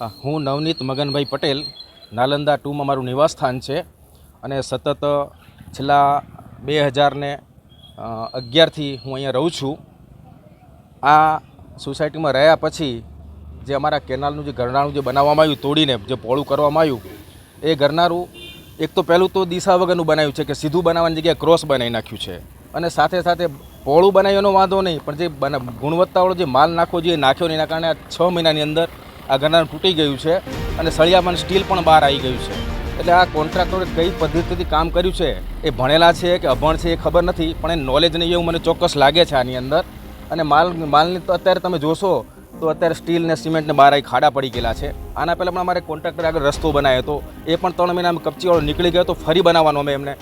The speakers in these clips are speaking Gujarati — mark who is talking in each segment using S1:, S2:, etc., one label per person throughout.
S1: હું નવનીત મગનભાઈ પટેલ, નાલંદા ટુમાં મારું નિવાસસ્થાન છે અને સતત છેલ્લા બે હજારને અગિયારથી હું અહીંયા રહું છું. આ સોસાયટીમાં રહ્યા પછી જે અમારા કેનાલનું જે ઘરનાળું જે બનાવવામાં આવ્યું, તોડીને જે પોળું કરવામાં આવ્યું, એ ઘરનારું એક તો પહેલું તો દિશા વગરનું બનાવ્યું છે કે સીધું બનાવવાની જગ્યાએ ક્રોસ બનાવી નાખ્યું છે. અને સાથે સાથે પોળું બનાવ્યો એનો વાંધો નહીં, પણ જે ગુણવત્તાવાળો જે માલ નાખવો જોઈએ નાખ્યો નહીં એના કારણે આ છ મહિનાની અંદર આ ગરનારું તૂટી ગયું છે અને સળિયામાં સ્ટીલ પણ બહાર આવી ગયું છે. એટલે આ કોન્ટ્રાક્ટરે કઈ પદ્ધતિથી કામ કર્યું છે એ ભણેલા છે કે અભણ છે એ ખબર નથી, પણ એ નોલેજ નહીં એવું મને ચોક્કસ લાગે છે આની અંદર. અને માલ, માલની તો અત્યારે તમે જોશો તો અત્યારે સ્ટીલ ને સિમેન્ટને બહાર આવી ખાડા પડી ગયેલા છે. આના પહેલાં પણ અમારે કોન્ટ્રાક્ટર આગળ રસ્તો બનાવ્યો હતો. એ પણ ત્રણ મહિના કપચીવાળો નીકળી ગયો તો ફરી બનાવવાનો અમે એમને,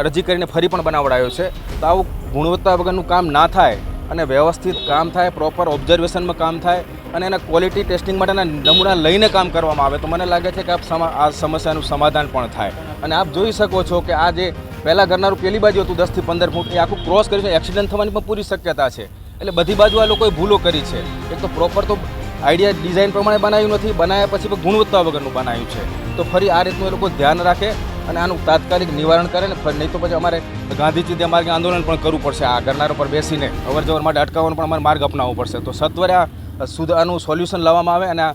S1: અરજી કરીને ફરી પણ બનાવડાયો છે. તો આવું ગુણવત્તા વગરનું કામ ના થાય અને વ્યવસ્થિત કામ થાય પ્રોપર ઓબ્ઝર્વેશનમાં કામ થાય અને એના ક્વોલિટી ટેસ્ટિંગ માટેના નમૂના લઈને કામ કરવામાં આવે. તો મને લાગે છે કે આ આ સમસ્યાનું સમાધાન પણ થાય. અને આપ જોઈ શકો છો કે આ જે પહેલાં ઘરનારું પેલી બાજુ હતું દસથી પંદર ફૂટ, એ આખું ક્રોસ કર્યું છે. એક્સિડન્ટ થવાની પણ પૂરી શક્યતા છે. એટલે બધી બાજુ આ લોકોએ ભૂલો કરી છે. એક તો પ્રોપર તો આઈડિયા ડિઝાઇન પ્રમાણે બનાવ્યું નથી, બનાવ્યા પછી પણ ગુણવત્તા વગરનું બનાવ્યું છે. તો ફરી આ રીતનું એ લોકો ધ્યાન રાખે અને આનું તાત્કાલિક નિવારણ કરે ને નહીં તો પછી અમારે ગાંધી ચીધે માર્ગે આંદોલન પણ કરવું પડશે. આ ગરનાર પર બેસીને અવર જવર માટે અટકાવવાનો પણ અમારે માર્ગ અપનાવવો પડશે. તો સત્વરે આ સુધ આનું સોલ્યુશન લાવવામાં આવે અને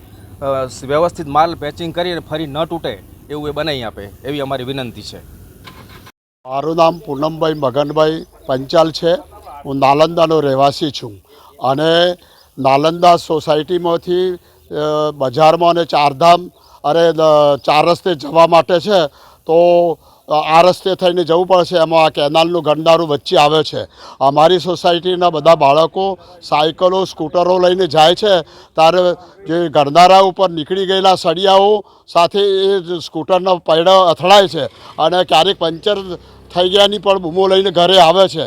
S1: વ્યવસ્થિત માલ પેચિંગ કરી અને ફરી ન તૂટે એવું એ બનાવી આપે, એવી અમારી વિનંતી છે.
S2: મારું નામ પૂનમભાઈ મગનભાઈ પંચાલ છે. હું નાલંદાનો રહેવાસી છું. અને નાલંદા સોસાયટીમાંથી બજારમાં અને ચારધામ, અરે ચાર રસ્તે જવા માટે છે, તો આ રસ્તે થઈને જવું પડશે. એમાં આ કેનાલનું ગંડારું વચ્ચે આવે છે. અમારી સોસાયટીના બધા બાળકો સાયકલો, સ્કૂટરો લઈને જાય છે. ત્યારે જે ગરનારા ઉપર નીકળી ગયેલા સળિયાઓ સાથે એ સ્કૂટરના પૈડા અથડાય છે અને ક્યારેક પંચર થઈ ગયાની પણ બૂમો લઈને ઘરે આવે છે.